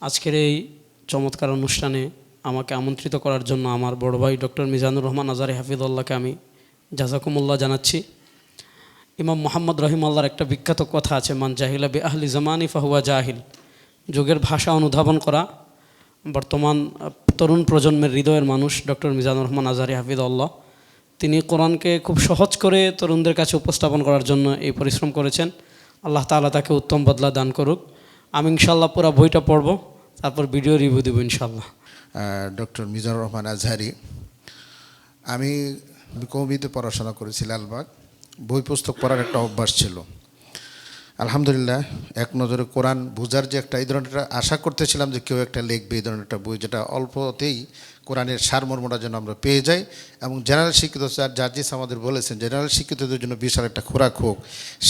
আজকের এই চমৎকার অনুষ্ঠানে আমাকে আমন্ত্রিত করার জন্য আমার বড় ভাই ডক্টর মিজানুর রহমান আজারি হাফিদুল্লাহকে আমি জাজাকুমুল্লাহ জানাচ্ছি। ইমাম মোহাম্মদ রহিম রহিমাল্লার একটা বিখ্যাত কথা আছে, মান জাহিলা বে আহলি জামানি ফাহুয়া জাহিল। যুগের ভাষা অনুধাবন করা। বর্তমান তরুণ প্রজন্মের হৃদয়ের মানুষ ডক্টর মিজানুর রহমান আজারি হাফিদুল্লাহ। তিনি কোরআনকে খুব সহজ করে তরুণদের কাছে উপস্থাপন করার জন্য এই পরিশ্রম করেছেন। আল্লাহ তাআলা তাকে উত্তম বদলা দান করুক। আমি ইনশাল্লাহ পুরা বইটা পড়ব। তারপর ভিডিও রিভিউ দেবো ইনশাল্লাহ ডক্টর মিজানুর রহমান আজহারি, আমি কবিতে পড়াশোনা করেছি লালবাগ, বই পুস্তক পড়ার একটা অভ্যাস ছিল। আলহামদুলিল্লাহ, এক নজরে কোরআন বোঝার যে একটা এই ধরনের আশা করতেছিলাম যে কেউ একটা লিখবে এই ধরনের একটা বই যেটা অল্পতেই কোরআনের সারমর্মটা যেন আমরা পেয়ে যাই এবং জেনারেল শিক্ষিত স্যার জাজিস আমাদের বলেছেন জেনারেল শিক্ষিতদের জন্য বিশাল একটা খোরাক হোক।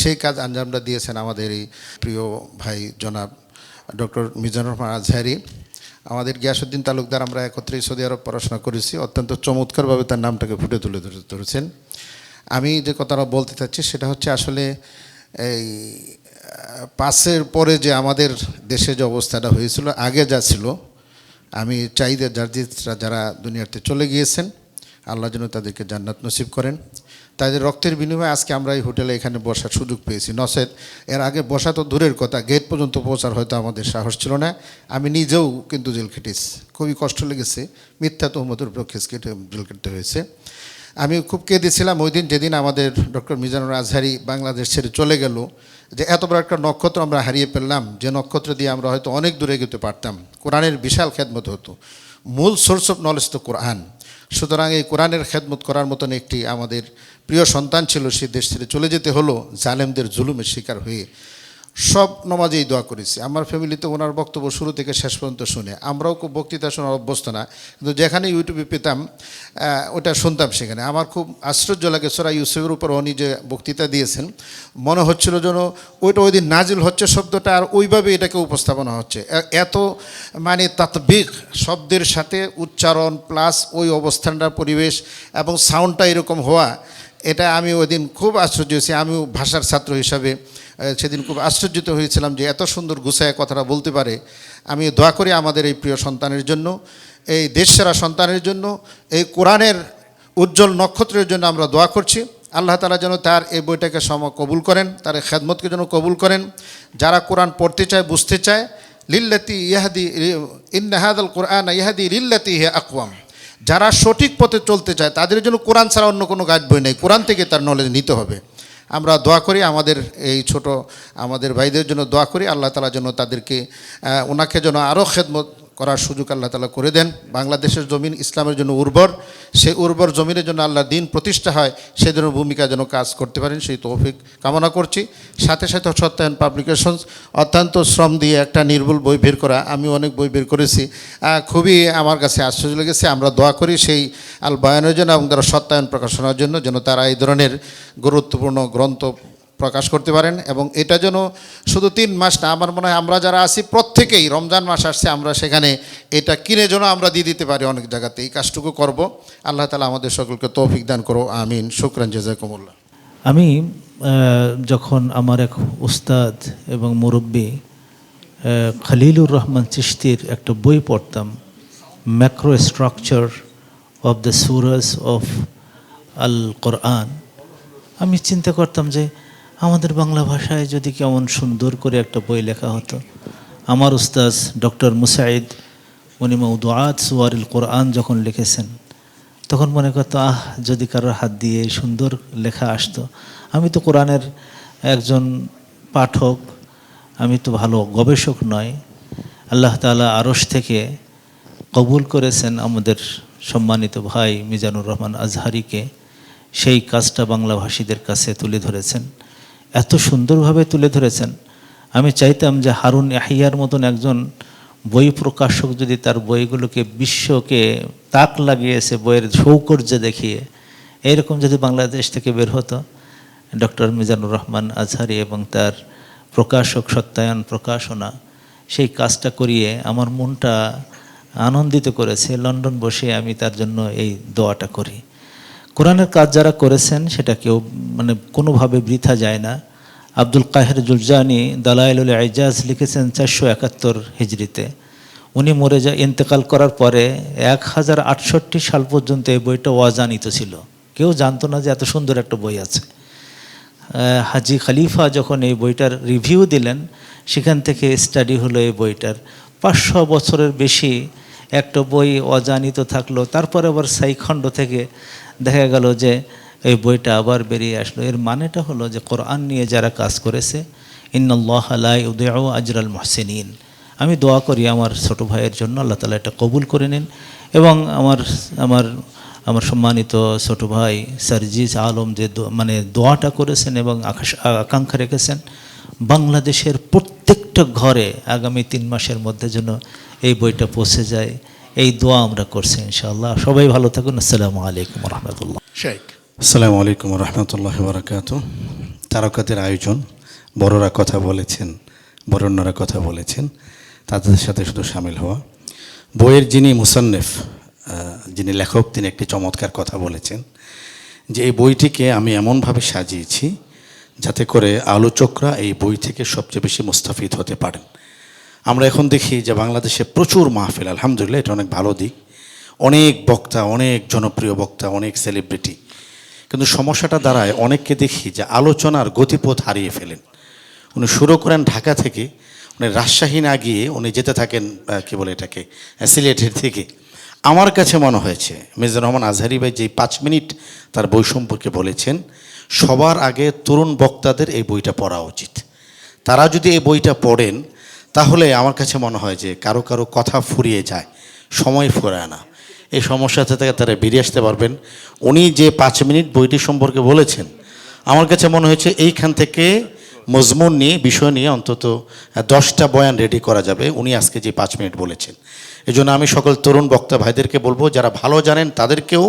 সেই কাজ আঞ্জামটা দিয়েছেন আমাদের এই প্রিয় ভাই জনাব ডক্টর মিজানুর রহমান আজহারি। আমাদের গিয়াসুদ্দিন তালুকদার, আমরা একত্রে সৌদি আরব পড়াশোনা করেছি। অত্যন্ত চমৎকারভাবে তার নামটাকে ফুটে তুলে ধরে- ধরেছেন। আমি যে কথাটা বলতে চাচ্ছি, সেটা হচ্ছে আসলে এই পাসের পরে যে আমাদের দেশে যে অবস্থাটা হয়েছিল, আগে যা ছিল, আমি চাই যে যারা দুনিয়াতে চলে গিয়েছেন, আল্লাহ যেন তাদেরকে জান্নাত নসিব করেন। তাদের রক্তের বিনিময়ে আজকে আমরা এই হোটেলে এখানে বসার সুযোগ পেয়েছি। নসেদ এর আগে বসা তো দূরের কথা, গেট পর্যন্ত পৌঁছার হয়তো আমাদের সাহস ছিল না। আমি নিজেও কিন্তু জেল খেটেছি। খুবই কষ্ট লেগেছে। মিথ্যা তহমতের খেস কেটে জেল কেটে হয়েছে। আমি খুব কেঁদেছিলাম ওই দিন যেদিন আমাদের ডক্টর মিজানুর আজহারি বাংলাদেশ ছেড়ে চলে গেল, যে এত বড় একটা নক্ষত্র আমরা হারিয়ে ফেললাম, যে নক্ষত্র দিয়ে আমরা হয়তো অনেক দূরে এগোতে পারতাম। কোরআনের বিশাল খেদমত হতো। মূল সোর্স অফ নলেজ তো কোরআন। সুতরাং এই কোরআনের খেদমত করার মতন একটি আমাদের প্রিয় সন্তান ছিল সে দেশ ছেড়ে চলে যেতে হলো, জালেমদের জুলুমের শিকার হয়ে। সব নমাজেই দোয়া করেছি। আমার ফ্যামিলিতে ওনার বক্তব্য শুরু থেকে শেষ পর্যন্ত শুনে। আমরাও খুব বক্তৃতা শোনার অভ্যস্ত না, কিন্তু যেখানে ইউটিউবে পেতাম ওটা শুনতাম সেখানে। আমার খুব আশ্চর্য লাগে সোরা ইউসুফের উপর উনি যে বক্তৃতা দিয়েছেন, মনে হচ্ছিল যেন ওইটা ওই দিন নাজিল হচ্ছে শব্দটা আর ওইভাবে এটাকে উপস্থাপনা হচ্ছে। এত মানে তাৎবিক শব্দের সাথে উচ্চারণ প্লাস ওই অবস্থানটার পরিবেশ এবং সাউন্ডটা এরকম হওয়া এটা আমি ওই দিন খুব আশ্চর্য হয়েছি। আমিও ভাষার ছাত্র হিসাবে সেদিন খুব আশ্চর্যিত হয়েছিলাম যে এত সুন্দর গুছায় কথাটা বলতে পারে। আমি দোয়া করি আমাদের এই প্রিয় সন্তানের জন্য, এই দেশসেরা সন্তানের জন্য, এই কোরআনের উজ্জ্বল নক্ষত্রের জন্য আমরা দোয়া করছি। আল্লাহ তালা যেন তার এই বইটাকে সম কবুল করেন, তার খেদমতকে যেন কবুল করেন। যারা কোরআন পড়তে চায়, বুঝতে চায়, লিল্লাতি ইহাদি ইন্নাহাদ কোরআন ইহাদি লিল্লাতি হে আকওয়াম। যারা সঠিক পথে চলতে চায়, তাদের জন্য কোরআন ছাড়া অন্য কোনো গাইড বই নেই। কোরআন থেকে তার নলেজ নিতে হবে। আমরা দোয়া করি আমাদের এই ছোট, আমাদের ভাইদের জন্য দোয়া করি, আল্লাহ তালা যেন তাদেরকে ওনাকে যেন আরও খেদমত করার সুযোগ আল্লাহ তালা করে দেন। বাংলাদেশের জমিন ইসলামের জন্য উর্বর। সেই উর্বর জমিনের জন্য আল্লাহ দিন প্রতিষ্ঠা হয়, সেই জন্য ভূমিকা যেন কাজ করতে পারেন, সেই তৌফিক কামনা করছি। সাথে সাথে সত্যায়ন পাবলিকেশনস অত্যন্ত শ্রম দিয়ে একটা নির্ভুল বই বের করা, আমি অনেক বই বের করেছি। খুবই আমার কাছে আশ্চর্য লেগেছে, আমরা দোয়া করি সেই আল বয়ানের জন্য এবং তারা সত্যায়ন প্রকাশনার জন্য যেন তারা এই ধরনের গুরুত্বপূর্ণ গ্রন্থ প্রকাশ করতে পারেন এবং এটা যেন শুধু তিন মাস না, আমার মনে হয় আমরা যারা আছি প্রত্যেকেই রমজান মাস আসছে, আমরা সেখানে এটা কিনে যেন আমরা দিয়ে দিতে পারি অনেক জায়গাতে। এই কাজটুকু করব। আল্লাহ তালা আমাদের সকলকে তৌফিক দান করো আমিন। শুক্রান, জেজাকুমুল্লাহ। আমি যখন আমার এক উস্তাদ এবং মুরব্বী খালিলুর রহমান চিশতির একটা বই পড়তাম macro structure of the surahs of Al Quran আমি চিন্তা করতাম যে আমাদের বাংলা ভাষায় যদি কেমন সুন্দর করে একটা বই লেখা হতো। আমার উস্তাজ ডক্টর মুসাইদ, উনি মৌদুয়াত সুয়ারিল কোরআন যখন লিখেছেন, তখন মনে করতো, আহ, যদি কারোর হাত দিয়ে সুন্দর লেখা আসতো, আমি তো কোরআনের একজন পাঠক, আমি তো ভালো গবেষক নয় আল্লাহ তাআলা আরশ থেকে কবুল করেছেন আমাদের সম্মানিত ভাই মিজানুর রহমান আজহারিকে। সেই কাজটা বাংলাভাষীদের কাছে তুলে ধরেছেন। এত সুন্দরভাবে তুলে ধরেছেন। আমি চাইতাম যে হারুন ইয়াহিয়ার মতন একজন বই প্রকাশক যদি তার বইগুলোকে বিশ্বকে তাক লাগিয়েছে, বইয়ের সৌকর্য দেখিয়ে, এইরকম যদি বাংলাদেশ থেকে বের হতো, ডক্টর মিজানুর রহমান আজহারি এবং তার প্রকাশক সত্যায়ন প্রকাশনা, সেই কাজটা করিয়ে আমার মনটা আনন্দিত করেছে। লন্ডন বসে আমি তার জন্য এই দোয়াটা করি। কোরআনের কাজ যারা করেছেন, সেটা কেউ মানে কোনোভাবে বৃথা যায় না। আব্দুল কাহের জুলজানি দালাইলুল আইজাজ লিখেছেন চারশো একাত্তর হিজড়িতে। উনি মরে যা ইন্তেকাল করার পরে এক হাজার আটষট্টি সাল পর্যন্ত এই বইটা অজানিত ছিল। কেউ জানতো না যে এত সুন্দর একটা বই আছে। হাজি খালিফা যখন এই বইটার রিভিউ দিলেন, সেখান থেকে স্টাডি হলো এই বইটার। পাঁচশো বছরের বেশি একটা বই অজানিত থাকল। তারপরে আবার সাইখণ্ড থেকে দেখা গেল যে এই বইটা আবার বেরিয়ে আসলো। এর মানেটা হলো যে কোরআন নিয়ে যারা কাজ করেছে ইন্নআল্লাহ আলাই উদয় আজরাল মহসিন আমি দোয়া করি আমার ছোট ভাইয়ের জন্য, আল্লাহ তালা এটা কবুল করে নিন। এবং আমার আমার আমার সম্মানিত ছোট ভাই সারজিজ আলম যে মানে দোয়াটা করেছেন এবং আকাশ আকাঙ্ক্ষা রেখেছেন, বাংলাদেশের প্রত্যেকটা ঘরে আগামী তিন মাসের মধ্যে যেন এই বইটা পৌঁছে যায় এই দোয়া আমরা করছি ইনশাআল্লাহ। সবাই ভালো থাকুন। আসসালামু আলাইকুম রহমতুল্লাহ। শেখ। আসসালামু আলাইকুম রহমতুল্লাহ বারাকাত তারকাদের আয়োজন বড়রা কথা বলেছেন বরণ্যরা কথা বলেছেন তাদের সাথে শুধু সামিল হওয়া। বইয়ের যিনি মুসান্নেফ যিনি লেখক তিনি একটি চমৎকার কথা বলেছেন যে এই বইটিকে আমি এমনভাবে সাজিয়েছি যাতে করে আলোচকরা এই বই থেকে সবচেয়ে বেশি মুস্তাফিদ হতে পারেন। আমরা এখন দেখি যে বাংলাদেশে প্রচুর মাহফিল, আলহামদুলিল্লাহ, এটা অনেক ভালো দিক। অনেক বক্তা, অনেক জনপ্রিয় বক্তা, অনেক সেলিব্রিটি কিন্তু সমস্যাটা দাঁড়ায়, অনেককে দেখি যে আলোচনার গতিপথ হারিয়ে ফেলেন। উনি শুরু করেন ঢাকা থেকে, উনি রাজশাহী না গিয়ে উনি যেতে থাকেন কি বলে এটাকে সিলেটের থেকে আমার কাছে মনে হয়েছে মিজানুর রহমান আজহারি ভাই যে পাঁচ মিনিট তার বই সম্পর্কে বলেছেন সবার আগে তরুণ বক্তাদের এই বইটা পড়া উচিত। তারা যদি এই বইটা পড়েন, তাহলে আমার কাছে মনে হয় যে কারও কারও কথা ফুরিয়ে যায়, সময় ফুরায় না। এই সমস্যা থেকে তারা বেরিয়ে আসতে পারবেন। উনি যে পাঁচ মিনিট বইটি সম্পর্কে বলেছেন, আমার কাছে মনে হয়েছে এইখান থেকে মজমুন নিয়ে, বিষয় নিয়ে অন্তত দশটা বয়ান রেডি করা যাবে। উনি আজকে যে পাঁচ মিনিট বলেছেন। এই জন্য আমি সকল তরুণ বক্তা ভাইদেরকে বলব, যারা ভালো জানেন তাদেরকেও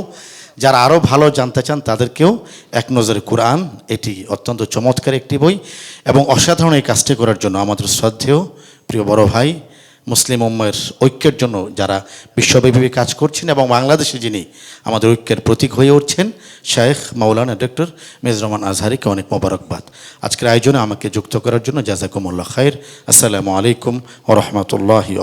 যারা আরও ভালো জানতে চান, তাদেরকেও এক নজরে কোরআন, এটি অত্যন্ত চমৎকার একটি বই এবং অসাধারণ এই কাজটি করার জন্য আমাদের শ্রদ্ধেয় প্রিয় বড় ভাই মুসলিম উম্মের ঐক্যের জন্য যারা বিশ্বব্যাপী কাজ করছেন এবং বাংলাদেশে যিনি আমাদের ঐক্যের প্রতীক হয়ে উঠছেন শেখ মাওলানা ডক্টর মেজর রহমান আজহারিকে অনেক মোবারকবাদ। আজকের আয়োজনে আমাকে যুক্ত করার জন্য জাজাকুমুল্লাহ খায়ের। আসসালামু আলাইকুম ও রহমতুল্লাহি